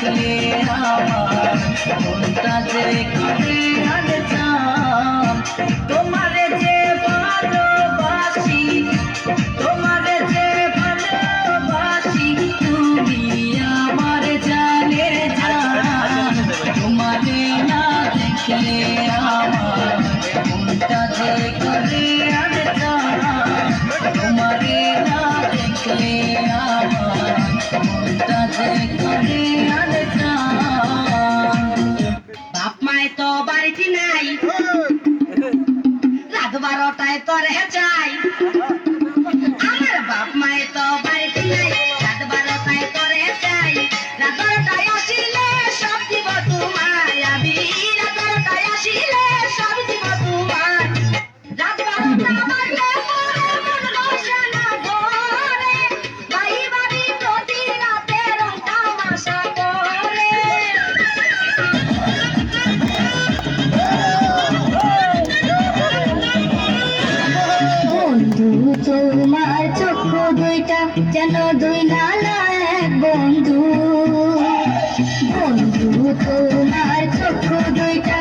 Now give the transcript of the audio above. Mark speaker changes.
Speaker 1: কাঁদে আমার।
Speaker 2: মনটা যে কাঁদে কাঁদে চাম তোমারে যে ভালোবাসি, তোমারে যে ভালোবাসি, তুমি আমার জানে জান। তোমারে না দেখলে আমার মনটা যে কাঁদে কাঁদে চাম তোমারে না দেখলে
Speaker 1: Chao. তোমার চক্ষু দুইটা যেন দুই নালা এক বন্ধু। বন্ধু তোমার চক্ষু দুইটা